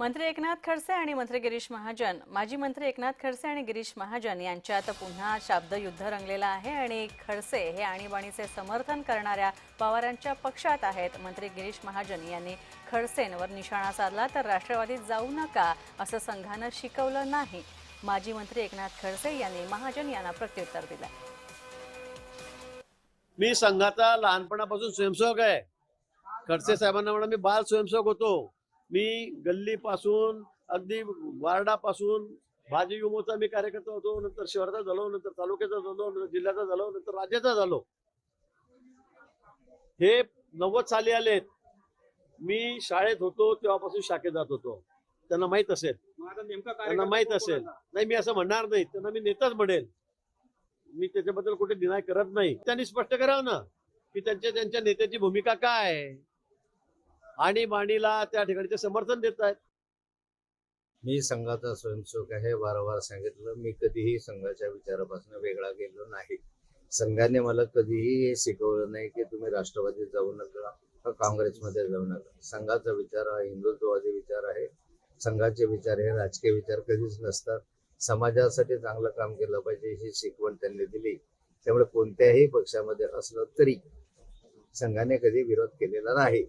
मंत्री एकनाथ खडसे आणि मंत्री गिरीश महाजन. माजी मंत्री एकनाथ खडसे आणि गिरीश महाजन यांच्यात पुन्हा शब्दयुद्ध रंगलेलं आहे आणि खडसे हे आणीबाणीचे समर्थन करणाऱ्या पवारांच्या पक्षात आहेत. मंत्री गिरीश महाजन यांनी खडसेंवर निशाणा साधला तर राष्ट्रवादीत जाऊ नका असं संघानं शिकवलं नाही. माजी मंत्री एकनाथ खडसे यांनी महाजन यांना प्रत्युत्तर दिलं. मी संघाचा लहानपणापासून स्वयंसेवक आहे. खडसे साहेबांना म्हणून मी बाल स्वयंसेवक होतो. मी गल्लीपासून अगदी वार्डापासून भाजी विमोचा मी कार्यकर्ता होतो नंतर शहराचा झालो नंतर तालुक्याचा झालो नंतर जिल्ह्याचा झालो नंतर राज्याचा झालो. हे नव्वद साली आलेत. मी शाळेत होतो तेव्हापासून शाखेत जात होतो. त्यांना माहीत असेल. त्यांना माहीत असेल. नाही मी असं म्हणणार नाही. त्यांना मी नेताच म्हणेल. मी त्याच्याबद्दल कुठे डिनाय करत नाही. त्यांनी स्पष्ट करावं ना की त्यांच्या त्यांच्या नेत्याची भूमिका काय आणि बाणीला त्या ठिकाणी समर्थन देत आहेत. मी संघाचा स्वयंसेवक आहे वारंवार सांगितलं मी कधीही संघाच्या विचारापासून वेगळा गेलो नाही. संघाने मला कधीही हे शिकवलं नाही की तुम्ही राष्ट्रवादीत जाऊ नका का काँग्रेसमध्ये जाऊ नका. संघाचा विचार हा हिंदुत्ववादी विचार आहे. संघाचे विचार हे राजकीय विचार कधीच नसतात. समाजासाठी चांगलं काम केलं पाहिजे ही शिकवण त्यांनी दिली. त्यामुळे कोणत्याही पक्षामध्ये असलं तरी संघाने कधी विरोध केलेला नाही.